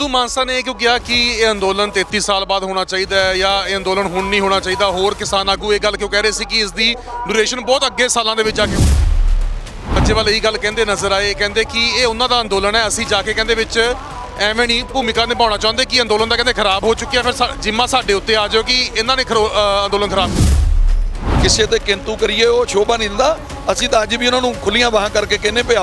ਸਿੱਧੂ ਮਾਨਸਾ ਨੇ ਇਹ ਕਿਉਂ ਕਿਹਾ ਕਿ ਇਹ ਅੰਦੋਲਨ 33 ਸਾਲ ਬਾਅਦ ਹੋਣਾ ਚਾਹੀਦਾ ਹੈ ਜਾਂ ਇਹ ਅੰਦੋਲਨ ਹੁਣ ਨਹੀਂ ਹੋਣਾ ਚਾਹੀਦਾ? ਹੋਰ ਕਿਸਾਨ ਆਗੂ ਇਹ ਗੱਲ ਕਿਉਂ ਕਹਿ ਰਹੇ ਸੀ ਕਿ ਇਸ ਦੀ ਡਿਊਰੇਸ਼ਨ ਬਹੁਤ ਅੱਗੇ ਸਾਲਾਂ ਦੇ ਵਿੱਚ ਜਾ ਕੇ ਬੱਚੇ ਵਾਲੇ ਇਹ ਗੱਲ ਕਹਿੰਦੇ ਨਜ਼ਰ ਆਏ, ਕਹਿੰਦੇ ਕਿ ਇਹ ਉਹਨਾਂ ਦਾ ਅੰਦੋਲਨ ਹੈ, ਅਸੀਂ ਜਾ ਕੇ ਕਹਿੰਦੇ ਵਿੱਚ ਐਵੇਂ ਨਹੀਂ ਭੂਮਿਕਾ ਨਿਭਾਉਣਾ ਚਾਹੁੰਦੇ ਕਿ ਅੰਦੋਲਨ ਦਾ ਕਹਿੰਦੇ ਖਰਾਬ ਹੋ ਚੁੱਕਿਆ, ਫਿਰ ਜਿੰਮਾ ਸਾਡੇ ਉੱਤੇ ਆ ਜਾਓ ਕਿ ਇਹਨਾਂ ਨੇ ਖਰੋ- ਅੰਦੋਲਨ ਖਰਾਬ ਕਿਸੇ ਤੇ ਕਿੰਤੂ ਕਰੀਏ, ਉਹ ਸ਼ੋਭਾ ਨਹੀਂ ਦਿੰਦਾ। ਅਸੀਂ ਤਾਂ ਅੱਜ ਵੀ ਉਹਨਾਂ ਨੂੰ ਖੁੱਲੀਆਂ ਬਾਹਾਂ ਕਰਕੇ ਕਹਿੰਨੇ ਪਿਆ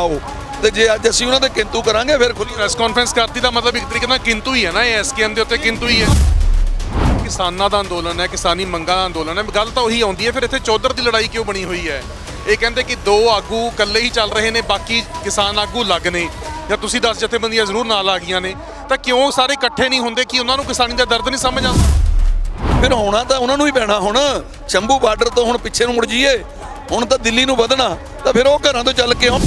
ਤੇ ਜੇ ਅੱਜ ਅਸੀਂ ਉਹਨਾਂ ਤੇ ਕਿੰਤੂ ਕਰਾਂਗੇ ਫਿਰ ਖੁੱਲੀ ਪ੍ਰੈਸ ਕਾਨਫਰੰਸ ਕਰਤੀ ਦਾ ਮਤਲਬ ਇੱਕ ਤਰੀਕੇ ਨਾਲ ਕਿੰਤੂ ਹੀ ਹੈ ਨਾ ਇਹ ਐਸਕੇਐਮ ਦੇ ਉੱਤੇ ਕਿੰਤੂ ਹੀ ਹੈ। ਕਿਸਾਨਾਂ ਦਾ ਅੰਦੋਲਨ ਹੈ ਕਿਸਾਨੀ ਮੰਗਾਂ ਦਾ ਅੰਦੋਲਨ ਹੈ ਗੱਲ ਤਾਂ ਉਹੀ ਆਉਂਦੀ ਹੈ ਫਿਰ ਇੱਥੇ ਚੌਧਰ ਦੀ ਲੜਾਈ ਕਿਉਂ ਬਣੀ ਹੋਈ ਹੈ? ਇਹ ਕਹਿੰਦੇ ਕਿ ਦੋ ਆਗੂ ਇਕੱਲੇ ਹੀ ਚੱਲ ਰਹੇ ਨੇ ਬਾਕੀ ਕਿਸਾਨ ਆਗੂ ਲੱਗ ਨੇ। ਜਾਂ ਤੁਸੀਂ 10 ਜਥੇਬੰਦੀਆਂ ਜ਼ਰੂਰ ਨਾਲ ਆ ਗਈਆਂ ਨੇ। ਤਾਂ ਕਿਉਂ ਸਾਰੇ ਇਕੱਠੇ ਨਹੀਂ ਹੁੰਦੇ ਕਿ ਉਹਨਾਂ ਨੂੰ ਕਿਸਾਨੀ ਦਾ ਦਰਦ ਨਹੀਂ ਸਮਝ ਆਉਂਦਾ? ਫਿਰ ਹੋਣਾ ਤਾਂ ਉਹਨਾਂ ਨੂੰ ਹੀ ਪੈਣਾ ਹੁਣ। ਸ਼ੰਭੂ ਬਾਰਡਰ ਤੋਂ ਹੁਣ ਪਿੱਛੇ ਨੂੰ ਮੁੜ ਜਾਈਏ। ਹੁਣ ਤਾਂ ਦਿੱਲੀ ਨੂੰ ਵਧਣਾ। ਤਾਂ ਫਿਰ ਉਹ ਘਰਾਂ ਤੋਂ ਚੱਲ ਕੇ ਹੁਣ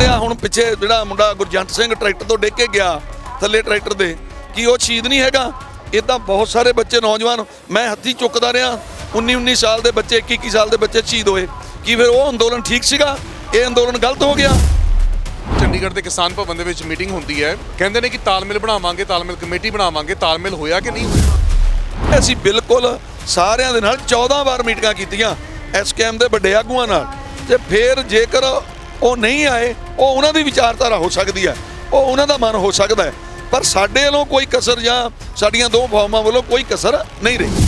ਤੇ ਹੁਣ ਪਿੱਛੇ ਜਿਹੜਾ ਮੁੰਡਾ ਗੁਰਜੰਟ ਸਿੰਘ ਟਰੈਕਟਰ ਤੋਂ ਡਿੱਗ ਕੇ ਗਿਆ ਥੱਲੇ ਟਰੈਕਟਰ ਦੇ ਕੀ ਉਹ ਸ਼ਹੀਦ ਨਹੀਂ ਹੈਗਾ? ਇਦਾਂ ਬਹੁਤ ਸਾਰੇ ਬੱਚੇ ਨੌਜਵਾਨ ਮੈਂ ਹੱਥੀ ਚੁੱਕਦਾ ਰਿਹਾ। 19 19 ਸਾਲ ਦੇ ਬੱਚੇ 21 21 ਸਾਲ ਦੇ ਬੱਚੇ ਸ਼ਹੀਦ ਹੋਏ। ਕੀ ਫਿਰ ਉਹ ਅੰਦੋਲਨ ਠੀਕ ਸੀਗਾ? ਇਹ ਅੰਦੋਲਨ ਗਲਤ ਹੋ ਗਿਆ? ਚੰਡੀਗੜ੍ਹ ਦੇ ਕਿਸਾਨ ਭਵਨ ਦੇ ਵਿੱਚ ਮੀਟਿੰਗ ਹੁੰਦੀ ਹੈ। ਕਹਿੰਦੇ ਨੇ ਕਿ ਤਾਲਮੇਲ ਬਣਾਵਾਂਗੇ ਤਾਲਮੇਲ ਕਮੇਟੀ ਬਣਾਵਾਂਗੇ ਤਾਲਮੇਲ ਹੋਇਆ ਕਿ ਨਹੀਂ ਹੋਇਆ? ਅਸੀਂ ਬਿਲਕੁਲ ਸਾਰਿਆਂ ਦੇ ਨਾਲ 14 ਵਾਰ ਮੀਟਿੰਗਾਂ ਕੀਤੀਆਂ ਐਸਕੇਐਮ ਦੇ ਵੱਡੇ ਆਗੂਆਂ ਨਾਲ। ਤੇ ਫਿਰ ਜੇਕਰ ਉਹ ਨਹੀਂ ਆਏ, ਉਹ ਉਹਨਾਂ ਦੀ ਵਿਚਾਰਧਾਰਾ ਹੋ ਸਕਦੀ ਹੈ, ਉਹ ਉਹਨਾਂ ਦਾ ਮਨ ਹੋ ਸਕਦਾ ਹੈ। ਪਰ ਸਾਡੇ ਵੱਲੋਂ ਕੋਈ ਕਸਰ ਜਾਂ ਸਾਡੀਆਂ ਦੋ ਫੌਰਮਾਂ ਵੱਲੋਂ ਕੋਈ ਕਸਰ ਨਹੀਂ ਰਹੀ।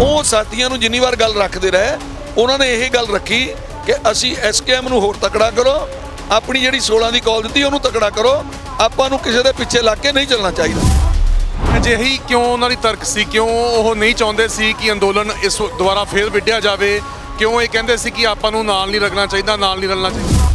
ਉਹ ਸਾਥੀਆਂ ਨੂੰ ਜਿੰਨੀ ਵਾਰ ਗੱਲ ਰੱਖਦੇ ਰਹੇ, ਉਹਨਾਂ ਨੇ ਇਹ ਗੱਲ ਰੱਖੀ ਕਿ ਅਸੀਂ ਐਸਕੇਐਮ ਨੂੰ ਹੋਰ ਤਕੜਾ ਕਰੋ, ਆਪਣੀ ਜਿਹੜੀ 16 ਦੀ ਕਾਲ ਦਿੱਤੀ ਉਹਨੂੰ ਤਕੜਾ ਕਰੋ, ਆਪਾਂ ਨੂੰ ਕਿਸੇ ਦੇ ਪਿੱਛੇ ਲੱਗ ਕੇ ਨਹੀਂ ਚੱਲਣਾ ਚਾਹੀਦਾ। ਅਜਿਹੀ ਕਿਉਂ ਉਹਨਾਂ ਦੀ ਤਰਕ ਸੀ? ਕਿਉਂ ਉਹ ਨਹੀਂ ਚਾਹੁੰਦੇ ਸੀ ਕਿ ਅੰਦੋਲਨ ਇਸ ਦੁਆਰਾ ਫੇਰ ਵਿੱਢਿਆ ਜਾਵੇ? ਕਿਉਂ ਇਹ ਕਹਿੰਦੇ ਸੀ ਕਿ ਆਪਾਂ ਨੂੰ ਨਾਲ ਨਹੀਂ ਲੱਗਣਾ ਚਾਹੀਦਾ ਨਾਲ ਨਹੀਂ ਰਲਣਾ ਚਾਹੀਦਾ?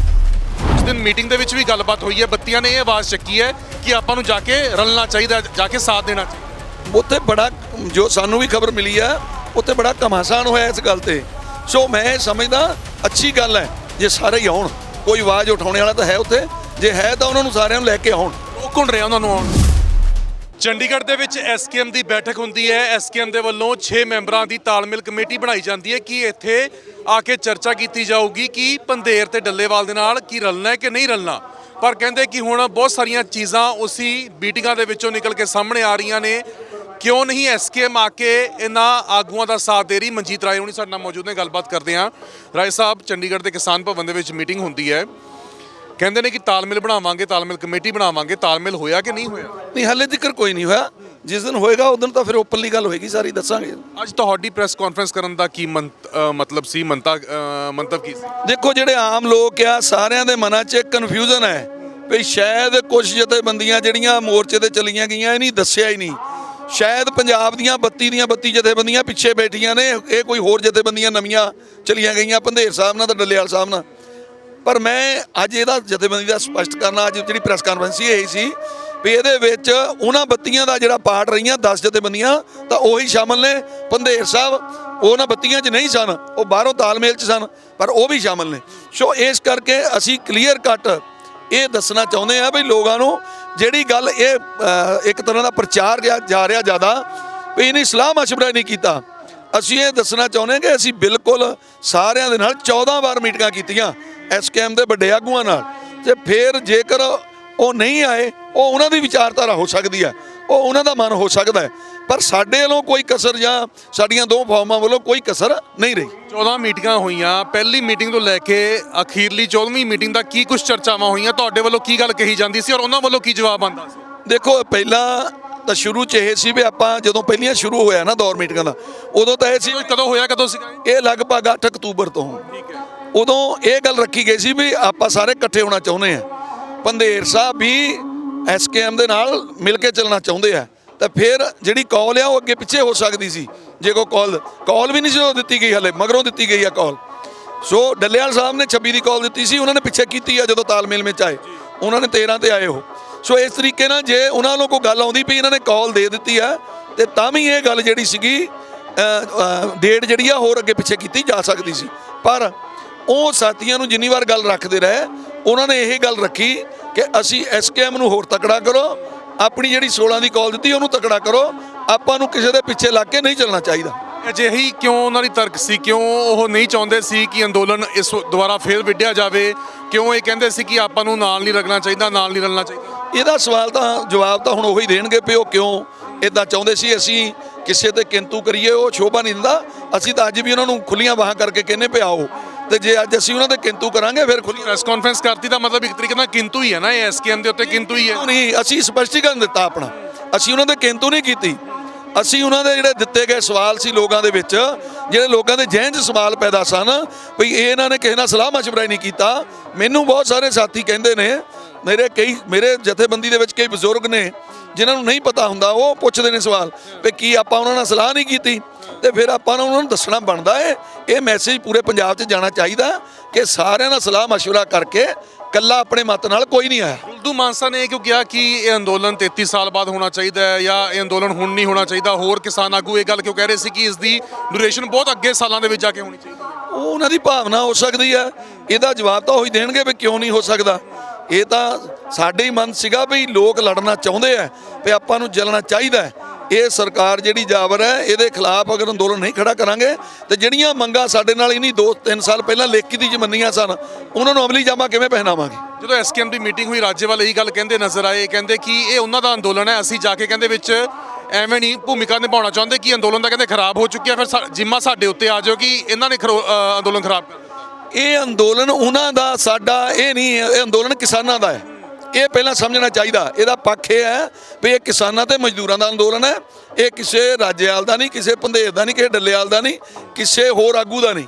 ਉਸ ਦਿਨ ਮੀਟਿੰਗ ਦੇ ਵਿੱਚ ਵੀ ਗੱਲਬਾਤ ਹੋਈ ਹੈ ਬੱਤੀਆਂ ਨੇ ਇਹ ਆਵਾਜ਼ ਚੱਕੀ ਹੈ ਕਿ ਆਪਾਂ ਨੂੰ ਜਾ ਕੇ ਰਲਣਾ ਚਾਹੀਦਾ ਜਾ ਕੇ ਸਾਥ ਦੇਣਾ ਚਾਹੀਦਾ। ਉੱਥੇ ਬੜਾ ਜੋ ਸਾਨੂੰ ਵੀ ਖਬਰ ਮਿਲੀ ਆ ਉੱਥੇ ਬੜਾ ਘਮਾਸਾਨ ਹੋਇਆ ਇਸ ਗੱਲ ਤੇ। ਸੋ ਮੈਂ ਸਮਝਦਾ ਅੱਛੀ ਗੱਲ ਹੈ ਜੇ ਸਾਰੇ ਹੀ ਆਉਣ ਕੋਈ ਆਵਾਜ਼ ਉਠਾਉਣੇ ਵਾਲਾ ਤਾਂ ਹੈ ਉੱਥੇ ਜੇ ਹੈ ਤਾਂ ਉਹਨਾਂ ਨੂੰ ਸਾਰਿਆਂ ਨੂੰ ਲੈ ਕੇ ਆਉਣ। ਰੋਕ ਕੌਣ ਰਿਹਾ ਉਹਨਾਂ ਨੂੰ ਆਉਣ। ਚੰਡੀਗੜ੍ਹ ਦੇ ਵਿੱਚ ਐਸਕੇਐਮ ਦੀ ਬੈਠਕ ਹੁੰਦੀ ਹੈ। ਐਸਕੇਐਮ ਦੇ ਵੱਲੋਂ 6 ਮੈਂਬਰਾਂ ਦੀ ਤਾਲਮੇਲ ਕਮੇਟੀ ਬਣਾਈ ਜਾਂਦੀ ਹੈ ਕਿ ਇੱਥੇ ਆ ਕੇ ਚਰਚਾ ਕੀਤੀ ਜਾਊਗੀ ਕਿ ਪੰਧੇਰ ਤੇ ਡੱਲੇਵਾਲ ਦੇ ਨਾਲ ਕੀ ਰਲਣਾ ਹੈ ਕਿ ਨਹੀਂ ਰਲਣਾ। ਪਰ ਕਹਿੰਦੇ ਕਿ ਹੁਣ ਬਹੁਤ ਸਾਰੀਆਂ ਚੀਜ਼ਾਂ ਉਸੀ ਮੀਟਿੰਗਾਂ ਦੇ ਵਿੱਚੋਂ ਨਿਕਲ ਕੇ ਸਾਹਮਣੇ ਆ ਰਹੀਆਂ ਨੇ। ਕਿਉਂ ਨਹੀਂ ਐਸਕੇਐਮ ਆ ਕੇ ਇਹਨਾਂ ਆਗੂਆਂ ਦਾ ਸਾਥ ਦੇ ਰਹੀ? ਮਨਜੀਤ ਰਾਏ ਹੁਣੀ ਸਾਡੇ ਨਾਲ ਮੌਜੂਦ ਨੇ। ਗੱਲਬਾਤ ਕਰਦੇ ਹਾਂ। ਰਾਏ ਸਾਹਿਬ, ਚੰਡੀਗੜ੍ਹ ਦੇ ਕਿਸਾਨ ਭਵਨ ਦੇ ਵਿੱਚ ਮੀਟਿੰਗ ਹੁੰਦੀ ਹੈ। ਕਹਿੰਦੇ ਨੇ ਕਿ ਤਾਲਮੇਲ ਬਣਾਵਾਂਗੇ ਤਾਲਮੇਲ ਕਮੇਟੀ ਬਣਾਵਾਂਗੇ ਤਾਲਮੇਲ ਹੋਇਆ ਕਿ ਨਹੀਂ ਹੋਇਆ? ਨਹੀਂ ਹਾਲੇ ਤੱਕ ਕੋਈ ਨਹੀਂ ਹੋਇਆ। ਜਿਸ ਦਿਨ ਹੋਏਗਾ ਉਸ ਦਿਨ ਤਾਂ ਫਿਰ ਓਪਨਲੀ ਗੱਲ ਹੋਏਗੀ ਸਾਰੀ ਦੱਸਾਂਗੇ। ਅੱਜ ਤੁਹਾਡੀ ਪ੍ਰੈਸ ਕਾਨਫਰੰਸ ਕਰਨ ਦਾ ਕੀ ਮੰਤ- ਅ, ਮਤਲਬ ਸੀ ਮੰਤਾ ਅ, ਮੰਤਵ ਕੀ ਸੀ? ਦੇਖੋ ਜਿਹੜੇ ਆਮ ਲੋਕ ਆ ਸਾਰਿਆਂ ਦੇ ਮਨਾਂ 'ਚ ਕਨਫਿਊਜ਼ਨ ਹੈ। ਵੀ ਸ਼ਾਇਦ ਕੁਝ ਜਥੇਬੰਦੀਆਂ ਜਿਹੜੀਆਂ ਮੋਰਚੇ ਤੇ ਚਲੀਆਂ ਗਈਆਂ ਇਹ ਨਹੀਂ ਦੱਸਿਆ ਹੀ ਨਹੀਂ। ਸ਼ਾਇਦ ਪੰਜਾਬ ਦੀਆਂ 32 ਦੀਆਂ 32 ਜਥੇਬੰਦੀਆਂ ਪਿੱਛੇ ਬੈਠੀਆਂ ਨੇ ਇਹ ਕੋਈ ਹੋਰ ਜਥੇਬੰਦੀਆਂ ਨਵੀਆਂ ਚਲੀਆਂ ਗਈਆਂ ਪੰਧੇਰ ਸਾਹਿਬ ਨਾਲ ਤੇ ਡੱਲੇਵਾਲ ਸਾਹਿਬ ਨਾਲ। ਪਰ ਮੈਂ ਅੱਜ ਇਹਦਾ ਜਥੇਬੰਦੀ ਦਾ ਸਪਸ਼ਟ ਕਰਨਾ, ਅੱਜ ਜਿਹੜੀ ਪ੍ਰੈਸ ਕਾਨਫਰੰਸ ਸੀ, ਇਹ ਸੀ ਵੀ ਇਹਦੇ ਵਿੱਚ ਉਹਨਾਂ ਬੱਤੀਆਂ ਦਾ ਜਿਹੜਾ ਪਾਠ ਰਹੀਆਂ 10 ਜਥੇਬੰਦੀਆਂ, ਤਾਂ ਉਹੀ ਸ਼ਾਮਲ ਨੇ। ਪੰਧੇਰ ਸਾਹਿਬ ਉਹ ਉਹਨਾਂ ਬੱਤੀਆਂ 'ਚ ਨਹੀਂ ਸਨ, ਉਹ ਬਾਹਰੋਂ ਤਾਲਮੇਲ 'ਚ ਸਨ, ਪਰ ਉਹ ਵੀ ਸ਼ਾਮਲ ਨੇ। ਸੋ ਇਸ ਕਰਕੇ ਅਸੀਂ ਕਲੀਅਰ ਕੱਟ ਇਹ ਦੱਸਣਾ ਚਾਹੁੰਦੇ ਆ ਵੀ ਲੋਕਾਂ ਨੂੰ ਜਿਹੜੀ ਗੱਲ ਇਹ ਇੱਕ ਤਰ੍ਹਾਂ ਦਾ ਪ੍ਰਚਾਰ ਜਾ- ਜਾ ਰਿਹਾ ਜ਼ਿਆਦਾ, ਵੀ ਇਹਨੇ ਸਲਾਹ ਮਸ਼ਵਰਾ ਨਹੀਂ ਕੀਤਾ। ਅਸੀਂ ਇਹ ਦੱਸਣਾ ਚਾਹੁੰਦੇ ਹਾਂ ਕਿ ਅਸੀਂ ਬਿਲਕੁਲ ਸਾਰਿਆਂ ਦੇ ਨਾਲ 14 ਵਾਰ ਮੀਟਿੰਗਾਂ ਕੀਤੀਆਂ ਐਸਕੇਐਮ ਦੇ ਵੱਡੇ ਆਗੂਆਂ ਨਾਲ। ਤੇ ਫਿਰ ਜੇਕਰ ਉਹ ਨਹੀਂ ਆਏ ਉਹ ਉਹਨਾਂ ਦੀ ਵਿਚਾਰਧਾਰਾ ਹੋ ਸਕਦੀ ਹੈ। ਉਹ ਉਹਨਾਂ ਦਾ ਮਨ ਹੋ ਸਕਦਾ ਪਰ ਸਾਡੇ ਵੱਲੋਂ ਕੋਈ ਕਸਰ ਜਾਂ ਸਾਡੀਆਂ ਦੋ ਫੌਰਮਾਂ ਵੱਲੋਂ ਕੋਈ ਕਸਰ ਨਹੀਂ ਰਹੀ। 14 ਮੀਟਿੰਗਾਂ ਹੋਈਆਂ। ਪਹਿਲੀ ਮੀਟਿੰਗ ਤੋਂ ਲੈ ਕੇ ਅਖੀਰਲੀ 14ਵੀਂ ਮੀਟਿੰਗ ਦਾ ਕੀ ਕੁਝ ਚਰਚਾਵਾਂ ਹੋਈਆਂ? ਤੁਹਾਡੇ ਵੱਲੋਂ ਕੀ ਗੱਲ ਕਹੀ ਜਾਂਦੀ ਸੀ ਔਰ ਉਹਨਾਂ ਵੱਲੋਂ ਕੀ ਜਵਾਬ ਆਉਂਦਾ ਸੀ? ਦੇਖੋ ਪਹਿਲਾਂ ਤਾਂ ਸ਼ੁਰੂ ਚ ਇਹ ਸੀ ਵੀ ਆਪਾਂ ਜਦੋਂ ਪਹਿਲੀਆਂ ਸ਼ੁਰੂ ਹੋਇਆ ਨਾ ਦੌਰ ਮੀਟਿੰਗਾਂ ਦਾ ਉਦੋਂ ਤਾਂ ਇਹ ਸੀ ਕਦੋਂ ਹੋਇਆ ਕਦੋਂ ਸੀਗਾ ਇਹ? ਲਗਭਗ 8 ਅਕਤੂਬਰ ਤੋਂ। ਠੀਕ ਹੈ ਉਦੋਂ ਇਹ ਗੱਲ ਰੱਖੀ ਗਈ ਸੀ ਵੀ ਆਪਾਂ ਸਾਰੇ ਇਕੱਠੇ ਹੋਣਾ ਚਾਹੁੰਦੇ ਆ ਪੰਧੇਰ ਸਾਹਿਬ ਵੀ ਐਸਕੇਐਮ ਦੇ ਨਾਲ ਮਿਲ ਕੇ ਚੱਲਣਾ ਚਾਹੁੰਦੇ ਆ। ਤਾਂ ਫਿਰ ਜਿਹੜੀ ਕਾਲ ਆ ਉਹ ਅੱਗੇ ਪਿੱਛੇ ਹੋ ਸਕਦੀ ਸੀ। ਜੇ ਕੋ ਕਾਲ ਕਾਲ ਵੀ ਨਹੀਂ ਸੀ ਉਹ ਦਿੱਤੀ ਗਈ ਹਲੇ ਮਗਰੋਂ ਦਿੱਤੀ ਗਈ ਆ ਕਾਲ। ਸੋ ਡੱਲੇਵਾਲ ਸਾਹਿਬ ਨੇ 26 ਦੀ ਕਾਲ ਦਿੱਤੀ ਸੀ ਉਹਨਾਂ ਨੇ ਪਿੱਛੇ ਕੀਤੀ ਆ ਜਦੋਂ ਤਾਲਮੇਲ ਵਿੱਚ ਆਏ। ਉਹਨਾਂ ਨੇ 13 ਤੇ ਆਏ ਉਹ। ਸੋ ਇਸ ਤਰੀਕੇ ਨਾਲ ਜੇ ਉਹਨਾਂ ਨੂੰ ਕੋਈ ਗੱਲ ਆਉਂਦੀ ਵੀ ਇਹਨਾਂ ਨੇ ਕਾਲ ਦੇ ਦਿੱਤੀ ਆ ਤੇ ਤਾਂ ਵੀ ਇਹ ਗੱਲ ਜਿਹੜੀ ਸੀਗੀ ਡੇਟ ਜਿਹੜੀ ਆ ਹੋਰ ਅੱਗੇ ਪਿੱਛੇ ਕੀਤੀ ਜਾ ਸਕਦੀ ਸੀ। ਪਰ ਉਹ ਸਾਥੀਆਂ ਨੂੰ ਜਿੰਨੀ ਵਾਰ ਗੱਲ ਰੱਖਦੇ ਰਹੇ, ਉਹਨਾਂ ਨੇ ਇਹ ਗੱਲ ਰੱਖੀ ਕਿ ਅਸੀਂ ਐਸਕੇਐਮ ਨੂੰ ਹੋਰ ਤਕੜਾ ਕਰੋ, ਆਪਣੀ ਜਿਹੜੀ 16 ਦੀ ਕਾਲ ਦਿੱਤੀ ਉਹਨੂੰ ਤਕੜਾ ਕਰੋ, ਆਪਾਂ ਨੂੰ ਕਿਸੇ ਦੇ ਪਿੱਛੇ ਲੱਗ ਕੇ ਨਹੀਂ ਚੱਲਣਾ ਚਾਹੀਦਾ। ਅਜਿਹੀ ਕਿਉਂ ਉਹਨਾਂ ਦੀ ਤਰਕ ਸੀ? ਕਿਉਂ ਉਹ ਨਹੀਂ ਚਾਹੁੰਦੇ ਸੀ ਕਿ ਅੰਦੋਲਨ ਇਸ ਦੁਆਰਾ ਫੇਰ ਵਿੱਢਿਆ ਜਾਵੇ? ਕਿਉਂ ਇਹ ਕਹਿੰਦੇ ਸੀ ਕਿ ਆਪਾਂ ਨੂੰ ਨਾਲ ਨਹੀਂ ਲੱਗਣਾ ਚਾਹੀਦਾ, ਨਾਲ ਨਹੀਂ ਰਲਣਾ ਚਾਹੀਦਾ? ਇਹਦਾ ਸਵਾਲ ਤਾਂ ਜਵਾਬ ਤਾਂ ਹੁਣ ਉਹੀ ਦੇਣਗੇ ਵੀ ਉਹ ਕਿਉਂ ਇਦਾਂ ਚਾਹੁੰਦੇ ਸੀ। ਅਸੀਂ ਕਿਸੇ ਤੇ ਕਿੰਤੂ ਕਰੀਏ ਉਹ ਸ਼ੋਭਾ ਨਹੀਂ ਦਿੰਦਾ। ਅਸੀਂ ਤਾਂ ਅੱਜ ਵੀ ਉਹਨਾਂ ਨੂੰ ਖੁੱਲੀਆਂ ਬਾਹਾਂ ਕਰਕੇ ਕਹਿੰਨੇ ਪਿਆ ਆਓ ਤੇ ਜੇ ਅੱਜ ਅਸੀਂ ਉਹਨਾਂ ਦੇ ਕਿੰਤੂ ਕਰਾਂਗੇ ਫਿਰ ਖੁੱਲੀਆਂ ਪ੍ਰੈਸ ਕਾਨਫਰੰਸ ਕਰਤੀ ਦਾ ਮਤਲਬ ਇੱਕ ਤਰੀਕੇ ਨਾਲ ਕਿੰਤੂ ਹੀ ਹੈ ਨਾ ਇਹ ਐਸਕੇਐਮ ਦੇ ਉੱਤੇ ਕਿੰਤੂ ਹੀ ਹੈ। ਨਹੀਂ ਅਸੀਂ ਸਪਸ਼ਟੀਕਰਨ ਦਿੱਤਾ ਆਪਣਾ। ਅਸੀਂ ਉਹਨਾਂ ਦੇ ਕਿੰਤੂ ਨਹੀਂ ਕੀਤੀ। ਅਸੀਂ ਉਹਨਾਂ ਦੇ ਜਿਹੜੇ ਦਿੱਤੇ ਗਏ ਸਵਾਲ ਸੀ ਲੋਕਾਂ ਦੇ ਵਿੱਚ ਜਿਹੜੇ ਲੋਕਾਂ ਦੇ ਜ਼ਿਹਨ 'ਚ ਸਵਾਲ ਪੈਦਾ ਸਨ ਵੀ ਇਹ ਇਹਨਾਂ ਨੇ ਕਿਸੇ ਨਾਲ ਸਲਾਹ ਮਸ਼ਵਰਾ ਨਹੀਂ ਕੀਤਾ। ਮੈਨੂੰ ਬਹੁਤ ਸਾਰੇ ਸਾਥੀ ਕਹਿੰਦੇ ਨੇ ਮੇਰੇ ਕਈ ਮੇਰੇ ਜਥੇਬੰਦੀ ਦੇ ਵਿੱਚ ਕਈ ਬਜ਼ੁਰਗ ਨੇ ਜਿਨ੍ਹਾਂ ਨੂੰ ਨਹੀਂ ਪਤਾ ਹੁੰਦਾ ਉਹ ਪੁੱਛਦੇ ਨੇ ਸਵਾਲ ਵੀ ਕੀ ਆਪਾਂ ਉਹਨਾਂ ਨਾਲ ਸਲਾਹ ਨਹੀਂ ਕੀਤੀ? ਤੇ ਫਿਰ ਆਪਾਂ ਨੂੰ ਉਹਨਾਂ ਨੂੰ ਦੱਸਣਾ ਬਣਦਾ ਹੈ ਇਹ ਮੈਸੇਜ ਪੂਰੇ ਪੰਜਾਬ 'ਚ ਜਾਣਾ ਚਾਹੀਦਾ ਕਿ ਸਾਰਿਆਂ ਨਾਲ ਸਲਾਹ ਮਸ਼ਵਰਾ ਕਰਕੇ ਕੱਲਾ ਆਪਣੇ ਮਤ ਨਾਲ ਕੋਈ ਨਹੀਂ ਆਇਆ। ਉਲਦੂ ਮਾਨਸਾ ਨੇ ਇਹ ਕਿਉਂ ਕਿਹਾ ਕਿ ਇਹ ਅੰਦੋਲਨ 33 ਸਾਲ ਬਾਅਦ ਹੋਣਾ ਚਾਹੀਦਾ ਹੈ ਜਾਂ ਇਹ ਅੰਦੋਲਨ ਹੁਣ ਨਹੀਂ ਹੋਣਾ ਚਾਹੀਦਾ? ਹੋਰ ਕਿਸਾਨ ਆਗੂ ਇਹ ਗੱਲ ਕਿਉਂ ਕਹਿ ਰਹੇ ਸੀ ਕਿ ਇਸ ਦੀ ਡਿਊਰੇਸ਼ਨ ਬਹੁਤ ਅੱਗੇ ਸਾਲਾਂ ਦੇ ਵਿੱਚ ਜਾ ਕੇ ਹੋਣੀ ਚਾਹੀਦੀ ਉਹ ਉਹਨਾਂ ਦੀ ਭਾਵਨਾ ਹੋ ਸਕਦੀ ਹੈ। ਇਹਦਾ ਜਵਾਬ ਤਾਂ ਉਹੀ ਦੇਣਗੇ ਵੀ ਕਿਉਂ ਨਹੀਂ ਹੋ ਸਕਦਾ। ਇਹ ਤਾਂ ਸਾਡੇ ਹੀ ਮਨ ਸੀਗਾ ਵੀ ਲੋਕ ਲੜਨਾ ਚਾਹੁੰਦੇ ਆ ਵੀ ਆਪਾਂ ਨੂੰ ਜਲਣਾ ਚਾਹੀਦਾ ਇਹ ਸਰਕਾਰ ਜਿਹੜੀ ਜਾਬਰ ਹੈ, ਇਹਦੇ ਖਿਲਾਫ ਅਗਰ ਅੰਦੋਲਨ ਨਹੀਂ ਖੜਾ ਕਰਾਂਗੇ, ਤੇ ਜਿਹੜੀਆਂ ਮੰਗਾਂ ਸਾਡੇ ਨਾਲ ਇਨੀ 2-3 ਸਾਲ ਪਹਿਲਾਂ ਲੇਖੀ ਦੀ ਜਮੰਨੀਆਂ ਸਨ, ਉਹਨਾਂ ਨੂੰ ਅਮਲੀ ਜਾਮਾ ਕਿਵੇਂ ਪਹਿਨਾਵਾਂਗੇ? ਜਦੋਂ ਐਸਕੇਐਮ ਦੀ ਮੀਟਿੰਗ ਹੋਈ ਰਾਜੇਵਾਲ ਇਹੀ ਗੱਲ ਕਹਿੰਦੇ ਨਜ਼ਰ ਆਏ, ਕਹਿੰਦੇ ਕਿ ਇਹ ਉਹਨਾਂ ਦਾ ਅੰਦੋਲਨ ਹੈ, ਅਸੀਂ ਜਾ ਕੇ ਕਹਿੰਦੇ ਵਿੱਚ ਐਵੇਂ ਨਹੀਂ ਭੂਮਿਕਾ ਨਿਭਾਉਣਾ ਚਾਹੁੰਦੇ, ਕਿ ਅੰਦੋਲਨ ਦਾ ਕਹਿੰਦੇ ਖਰਾਬ ਹੋ ਚੁੱਕਿਆ, ਫਿਰ ਸਾ- ਜਿੰਮਾ ਸਾਡੇ ਉੱਤੇ ਆ ਜਾਓ ਕਿ ਇਹਨਾਂ ਨੇ ਖਰੋ- ਅੰਦੋਲਨ ਖਰਾਬ ਇਹ ਅੰਦੋਲਨ ਉਹਨਾਂ ਦਾ ਸਾਡਾ ਇਹ ਨਹੀਂ ਹੈ, ਇਹ ਅੰਦੋਲਨ ਕਿਸਾਨਾਂ ਦਾ ਹੈ। ਇਹ ਪਹਿਲਾਂ ਸਮਝਣਾ ਚਾਹੀਦਾ। ਇਹਦਾ ਪੱਖ ਇਹ ਹੈ ਵੀ ਇਹ ਕਿਸਾਨਾਂ ਤੇ ਮਜ਼ਦੂਰਾਂ ਦਾ ਅੰਦੋਲਨ ਹੈ। ਇਹ ਕਿਸੇ ਰਾਜੇਵਾਲ ਦਾ ਨਹੀਂ ਕਿਸੇ ਪੰਧੇਰ ਦਾ ਨਹੀਂ ਕਿਸੇ ਡੱਲੇਵਾਲ ਦਾ ਨਹੀਂ ਕਿਸੇ ਹੋਰ ਆਗੂ ਦਾ ਨਹੀਂ।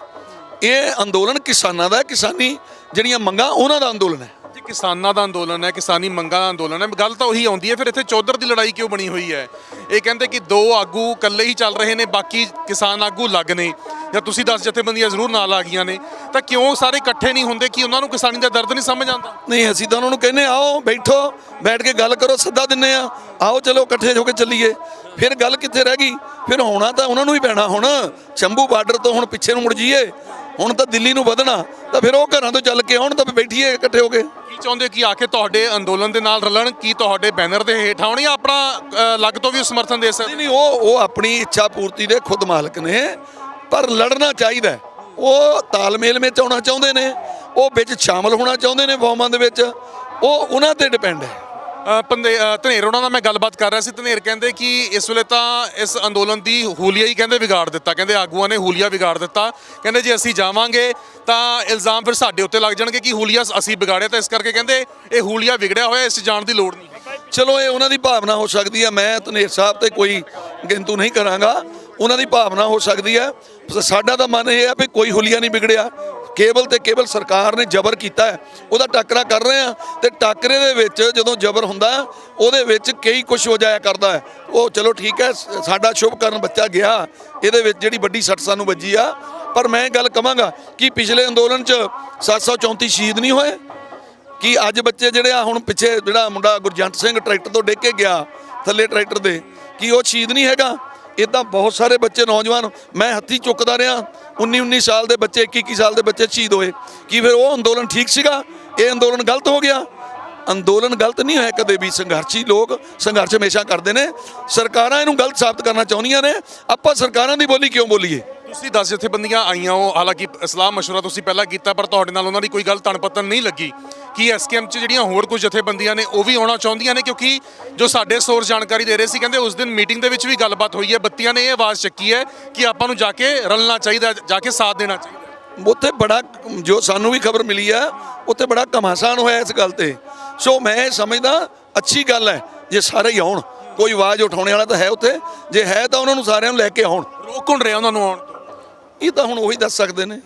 ਇਹ ਅੰਦੋਲਨ ਕਿਸਾਨਾਂ ਦਾ ਹੈ ਕਿਸਾਨੀ ਜਿਹੜੀਆਂ ਮੰਗਾਂ ਉਹਨਾਂ ਦਾ ਅੰਦੋਲਨ ਹੈ। ਜੀ ਕਿਸਾਨਾਂ ਦਾ ਅੰਦੋਲਨ ਹੈ ਕਿਸਾਨੀ ਮੰਗਾਂ ਦਾ ਅੰਦੋਲਨ ਹੈ। ਗੱਲ ਤਾਂ ਉਹੀ ਆਉਂਦੀ ਹੈ ਫਿਰ ਇੱਥੇ ਚੌਧਰ ਦੀ ਲੜਾਈ ਕਿਉਂ ਬਣੀ ਹੋਈ ਹੈ? ਇਹ ਕਹਿੰਦੇ ਕਿ ਦੋ ਆਗੂ ਇਕੱਲੇ ਹੀ ਚੱਲ ਰਹੇ ਨੇ, ਬਾਕੀ ਕਿਸਾਨ ਆਗੂ ਲੱਗ ਨੇ। ਜਾਂ ਤੁਸੀਂ 10 ਜਥੇਬੰਦੀਆਂ ਜ਼ਰੂਰ ਨਾਲ ਆ ਗਈਆਂ ਨੇ। ਤਾਂ ਕਿਉਂ ਸਾਰੇ ਇਕੱਠੇ ਨਹੀਂ ਹੁੰਦੇ ਕਿ ਉਹਨਾਂ ਨੂੰ ਕਿਸਾਨੀ ਦਾ ਦਰਦ ਨਹੀਂ ਸਮਝ ਆਉਂਦਾ? ਨਹੀਂ, ਅਸੀਂ ਤਾਂ ਉਹਨਾਂ ਨੂੰ ਕਹਿੰਦੇ, ਆਓ, ਬੈਠੋ, ਬੈਠ ਕੇ ਗੱਲ ਕਰੋ, ਸੱਦਾ ਦਿੰਨੇ ਆ। ਆਓ, ਚਲੋ, ਇਕੱਠੇ ਹੋ ਕੇ ਚੱਲੀਏ। ਫਿਰ ਗੱਲ ਕਿੱਥੇ ਰਹਿ ਗਈ? ਫਿਰ ਹੋਣਾ ਤਾਂ ਉਹਨਾਂ ਨੂੰ ਹੀ ਪੈਣਾ ਹੁਣ। ਸ਼ੰਭੂ ਬਾਰਡਰ ਤੋਂ ਹੁਣ ਪਿੱਛੇ ਨੂੰ ਮੁੜ ਜਾਈਏ। ਹੁਣ ਤਾਂ ਦਿੱਲੀ ਨੂੰ ਵਧਣਾ ਤਾਂ ਫਿਰ ਉਹ ਘਰਾਂ ਤੋਂ ਚੱਲ ਕੇ ਆਉਣ ਤਾਂ ਬੈਠੀਏ ਇਕੱਠੇ ਹੋ ਕੇ। ਕੀ ਚਾਹੁੰਦੇ ਕਿ ਆ ਕੇ ਤੁਹਾਡੇ ਅੰਦੋਲਨ ਦੇ ਨਾਲ ਰਲਣ? ਕੀ ਤੁਹਾਡੇ ਬੈਨਰ ਦੇ ਹੇਠ ਆਉਣ ਜਾਂ ਆਪਣਾ ਲੱਗ ਤੋਂ ਵੀ ਸਮਰਥਨ ਦੇ ਸਕਦੇ? ਨਹੀਂ ਉਹ ਉਹ ਆਪਣੀ ਇੱਛਾ ਪੂਰਤੀ ਦੇ ਖੁਦ ਮਾਲਕ ਨੇ ਪਰ ਲੜਨਾ ਚਾਹੀਦਾ। ਉਹ ਤਾਲਮੇਲ ਵਿੱਚ ਆਉਣਾ ਚਾਹੁੰਦੇ ਨੇ ਉਹ ਵਿੱਚ ਸ਼ਾਮਲ ਹੋਣਾ ਚਾਹੁੰਦੇ ਨੇ ਫੌਮਾਂ ਦੇ ਵਿੱਚ ਉਹ ਉਹਨਾਂ ਤੇ ਡਿਪੈਂਡ ਹੈ। ਪੰਦੇ ਧਨੇਰ, ਉਹਨਾਂ ਨਾਲ ਮੈਂ ਗੱਲਬਾਤ ਕਰ ਰਿਹਾ ਸੀ। ਧਨੇਰ ਕਹਿੰਦੇ ਕਿ ਇਸ ਵੇਲੇ ਤਾਂ ਇਸ ਅੰਦੋਲਨ ਦੀ ਹੂਲੀਆ ਹੀ ਕਹਿੰਦੇ ਵਿਗਾੜ ਦਿੱਤਾ। ਕਹਿੰਦੇ ਆਗੂਆਂ ਨੇ ਹੂਲੀਆ ਵਿਗਾੜ ਦਿੱਤਾ। ਕਹਿੰਦੇ ਜੇ ਅਸੀਂ ਜਾਵਾਂਗੇ ਤਾਂ ਇਲਜ਼ਾਮ ਫਿਰ ਸਾਡੇ ਉੱਤੇ ਲੱਗ ਜਾਣਗੇ ਕਿ ਹੂਲੀਆ ਅਸੀਂ ਵਿਗਾੜਿਆ ਤਾਂ ਇਸ ਕਰਕੇ ਕਹਿੰਦੇ ਇਹ ਹੂਲੀਆ ਵਿਗੜਿਆ ਹੋਇਆ, ਇਸ 'ਚ ਜਾਣ ਦੀ ਲੋੜ ਨਹੀਂ। ਚਲੋ, ਇਹ ਉਹਨਾਂ ਦੀ ਭਾਵਨਾ ਹੋ ਸਕਦੀ ਹੈ। ਮੈਂ ਧਨੇਰ ਸਾਹਿਬ ਤੇ ਕੋਈ ਗਿੰਤੂ ਨਹੀਂ ਕਰਾਂਗਾ। ਉਹਨਾਂ ਦੀ ਭਾਵਨਾ ਹੋ ਸਕਦੀ ਹੈ। ਸਾਡਾ ਤਾਂ ਮਨ ਇਹ ਹੈ ਵੀ ਕੋਈ ਹੁਲੀਆ ਨਹੀਂ ਵਿਗੜਿਆ। ਕੇਵਲ ਤੇ ਕੇਵਲ ਸਰਕਾਰ ਨੇ ਜ਼ਬਰ ਕੀਤਾ ਹੈ, ਉਹਦਾ ਟਾਕਰਾ ਕਰ ਰਹੇ ਆ ਤੇ ਟਾਕਰੇ ਦੇ ਵਿੱਚ ਜਦੋਂ ਜ਼ਬਰ ਹੁੰਦਾ, ਉਹਦੇ ਵਿੱਚ ਕਈ ਕੁਝ ਹੋ ਜਾਇਆ ਕਰਦਾ ਹੈ। ਉਹ ਚਲੋ ਠੀਕ ਹੈ ਸਾਡਾ ਸ਼ੁਭ ਕਰਨ ਬੱਚਾ ਗਿਆ, ਇਹਦੇ ਵਿੱਚ ਜਿਹੜੀ ਵੱਡੀ ਸੱਟ ਸਾਨੂੰ ਵੱਜੀ ਆ, ਪਰ ਮੈਂ ਗੱਲ ਕਵਾਂਗਾ ਕਿ ਪਿਛਲੇ ਅੰਦੋਲਨ 'ਚ 734 ਸ਼ਹੀਦ ਨਹੀਂ ਹੋਏ? ਕਿ ਅੱਜ ਬੱਚੇ ਜਿਹੜੇ ਆ, ਹੁਣ ਪਿੱਛੇ ਜਿਹੜਾ ਮੁੰਡਾ ਗੁਰਜੰਟ ਸਿੰਘ ਟਰੈਕਟਰ ਤੋਂ ਡਿੱਗ ਕੇ ਗਿਆ, ਥੱਲੇ ਟਰੈਕਟਰ ਦੇ, ਕਿ ਉਹ ਸ਼ਹੀਦ ਨਹੀਂ ਹੈਗਾ? ਇਦਾਂ ਬਹੁਤ ਸਾਰੇ ਬੱਚੇ, ਨੌਜਵਾਨ, ਮੈਂ ਹੱਥੀ ਚੁੱਕਦਾ ਰਿਹਾ 19 19 ਸਾਲ ਦੇ ਬੱਚੇ 21 21 ਸਾਲ ਦੇ ਬੱਚੇ ਸ਼ਹੀਦ ਹੋਏ। ਕੀ ਫਿਰ ਉਹ ਅੰਦੋਲਨ ਠੀਕ ਸੀਗਾ? ਇਹ ਅੰਦੋਲਨ ਗਲਤ ਹੋ ਗਿਆ? ਅੰਦੋਲਨ ਗਲਤ ਨਹੀਂ ਹੋਇਆ ਕਦੇ ਵੀ। ਸੰਘਰਸ਼ੀ ਲੋਕ ਸੰਘਰਸ਼ ਹਮੇਸ਼ਾ ਕਰਦੇ ਨੇ। ਸਰਕਾਰਾਂ ਇਹਨੂੰ ਗਲਤ ਸਾਬਤ ਕਰਨਾ ਚਾਹੁੰਦੀਆਂ ਨੇ। ਆਪਾਂ ਸਰਕਾਰਾਂ ਦੀ ਬੋਲੀ ਕਿਉਂ ਬੋਲੀਏ? ਤੁਸੀਂ 10 ਜਥੇਬੰਦੀਆਂ ਆਈਆਂ ਹੋ। ਹਾਲਾਂਕਿ ਇਸਲਾਮ ਮਸ਼ਵਰਾ ਤੁਸੀਂ ਪਹਿਲਾਂ ਕੀਤਾ, ਪਰ ਤੁਹਾਡੇ ਨਾਲ ਉਹਨਾਂ ਦੀ ਕੋਈ ਗੱਲ ਤਣਪਤਨ ਨਹੀਂ ਲੱਗੀ। ਕਿ ਐਸਕੇਐਮ 'ਚ ਜਿਹੜੀਆਂ ਹੋਰ ਕੁਝ ਜਥੇਬੰਦੀਆਂ ਨੇ ਉਹ ਵੀ ਆਉਣਾ ਚਾਹੁੰਦੀਆਂ ਨੇ? ਕਿਉਂਕਿ ਜੋ ਸਾਡੇ ਸੋਰਸ ਜਾਣਕਾਰੀ ਦੇ ਰਹੇ ਸੀ ਕਹਿੰਦੇ ਉਸ ਦਿਨ ਮੀਟਿੰਗ ਦੇ ਵਿੱਚ ਵੀ ਗੱਲਬਾਤ ਹੋਈ ਹੈ। ਬੱਤੀਆਂ ਨੇ ਇਹ ਆਵਾਜ਼ ਚੱਕੀ ਹੈ ਕਿ ਆਪਾਂ ਨੂੰ ਜਾ ਕੇ ਰਲਣਾ ਚਾਹੀਦਾ ਜਾ ਕੇ ਸਾਥ ਦੇਣਾ ਚਾਹੀਦਾ। ਉੱਥੇ ਬੜਾ ਜੋ ਸਾਨੂੰ ਵੀ ਖਬਰ ਮਿਲੀ ਆ ਉੱਥੇ ਬੜਾ ਘਮਾਸਾਨ ਹੋਇਆ ਇਸ ਗੱਲ ਤੇ। ਸੋ ਮੈਂ ਸਮਝਦਾ ਅੱਛੀ ਗੱਲ ਹੈ ਜੇ ਸਾਰੇ ਹੀ ਆਉਣ ਕੋਈ ਆਵਾਜ਼ ਉਠਾਉਣੇ ਵਾਲਾ ਤਾਂ ਹੈ ਉੱਥੇ। ਜੇ ਹੈ ਤਾਂ ਉਹਨਾਂ ਨੂੰ ਸਾਰਿਆਂ ਨੂੰ ਲੈ ਕੇ ਆਉਣ। ਰੋਕ ਕੌਣ ਰਿਹਾ ਉਹਨਾਂ ਨੂੰ ਆਉਣ ਤੋਂ? ਇਹ ਤਾਂ ਹੁਣ ਉਹੀ ਦੱਸ ਸਕਦੇ ਨੇ।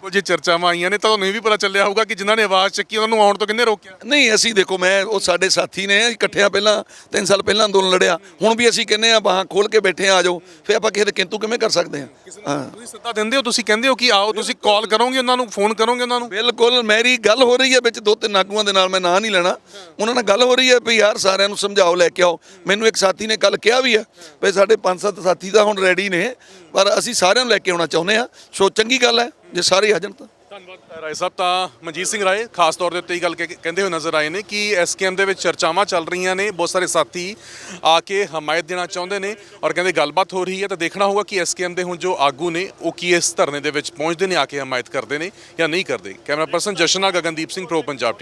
ਤੁਹਾਡੇ ਕੋਲ ਜੇ ਚਰਚਾਵਾਂ ਆਈਆਂ ਨੇ ਤਾਂ ਤੁਹਾਨੂੰ ਇਹ ਵੀ ਪਤਾ ਚੱਲਿਆ ਹੋਊਗਾ ਕਿ ਜਿਨ੍ਹਾਂ ਨੇ ਆਵਾਜ਼ ਚੱਕੀ ਉਹਨਾਂ ਨੂੰ ਆਉਣ ਤੋਂ ਕਿੰਨੇ ਰੋਕਿਆ? ਨਹੀਂ ਅਸੀਂ ਦੇਖੋ ਮੈਂ ਉਹ ਸਾਡੇ ਸਾਥੀ ਨੇ ਇਕੱਠਿਆਂ ਪਹਿਲਾਂ 3 ਸਾਲ ਪਹਿਲਾਂ ਅੰਦੋਲਨ ਲੜਿਆ। ਹੁਣ ਵੀ ਅਸੀਂ ਕਹਿੰਦੇ ਆ ਬਾਹਾਂ ਖੋਲ ਕੇ ਬੈਠੇ ਆ ਆ ਜਾਓ। ਫਿਰ ਆਪਾਂ ਕਿਸੇ ਦੇ ਕਿੰਤੂ ਕਿਵੇਂ ਕਰ ਸਕਦੇ ਆ ਹਾਂ। ਤੁਸੀਂ ਸੱਦਾ ਦਿੰਦੇ ਹੋ ਤੁਸੀਂ ਕਹਿੰਦੇ ਹੋ ਕਿ ਆਓ ਤੁਸੀਂ ਕਾਲ ਕਰੋਗੇ ਉਹਨਾਂ ਨੂੰ ਫੋਨ ਕਰੋਗੇ ਉਹਨਾਂ ਨੂੰ? ਬਿਲਕੁਲ ਮੇਰੀ ਗੱਲ ਹੋ ਰਹੀ ਹੈ ਵਿੱਚ ਦੋ ਤਿੰਨ ਆਗੂਆਂ ਦੇ ਨਾਲ ਮੈਂ ਨਾਂ ਨਹੀਂ ਲੈਣਾ। ਉਹਨਾਂ ਨਾਲ ਗੱਲ ਹੋ ਰਹੀ ਹੈ ਵੀ ਯਾਰ ਸਾਰਿਆਂ ਨੂੰ ਸਮਝਾਓ ਲੈ ਕੇ ਆਓ। ਮੈਨੂੰ ਇੱਕ ਸਾਥੀ ਨੇ ਕੱਲ ਕਿਹਾ ਵੀ ਹੈ ਵੀ ਸਾਡੇ ਪੰਜ ਸੱਤ ਸਾਥੀ ਤਾਂ ਹੁਣ ਰੈਡੀ ਨੇ ਪਰ ਅਸੀਂ ਸਾਰਿਆਂ ਨੂੰ ਲੈ ਕੇ ਆਉਣਾ ਚਾਹੁੰਦੇ ਆ ਸੋ ਚੰਗੀ ਗੱਲ ਹੈ। ਜੇ ਸਾਰੇ ਆ ਤਾਂ। ਧੰਨਵਾਦ। ਰਾਏ ਸਾਹਿਬ, ਤਾਂ ਮਨਜੀਤ ਸਿੰਘ ਰਾਏ, ਖਾਸ ਤੌਰ ਦੇ ਉੱਤੇ ਇਹ ਗੱਲ ਕਹਿ- ਕਹਿੰਦੇ ਹੋਏ ਨਜ਼ਰ ਆਏ ਨੇ ਕਿ ਐਸਕੇਐਮ ਦੇ ਵਿੱਚ ਚਰਚਾਵਾਂ ਚੱਲ ਰਹੀਆਂ ਨੇ। ਬਹੁਤ ਸਾਰੇ ਸਾਥੀ ਆ ਕੇ ਹਮਾਇਤ ਦੇਣਾ ਚਾਹੁੰਦੇ ਨੇ ਔਰ ਕਹਿੰਦੇ ਗੱਲਬਾਤ ਹੋ ਰਹੀ ਹੈ ਤਾਂ ਦੇਖਣਾ ਹੋਊਗਾ ਕਿ ਐਸਕੇਐਮ ਦੇ ਹੁਣ ਜੋ ਆਗੂ ਨੇ, ਉਹ ਕੀ ਇਸ ਧਰਨੇ ਦੇ ਵਿੱਚ ਪਹੁੰਚਦੇ ਨੇ, ਆ ਕੇ ਹਮਾਇਤ ਕਰਦੇ ਨੇ ਜਾਂ ਨਹੀਂ ਕਰਦੇ। ਕੈਮਰਾ ਪਰਸਨ ਜਸ਼ਨ ਨਾਲ ਗਗਨਦੀਪ ਸਿੰਘ, ਪ੍ਰੋ ਪੰਜਾਬ ਟੀਵੀ।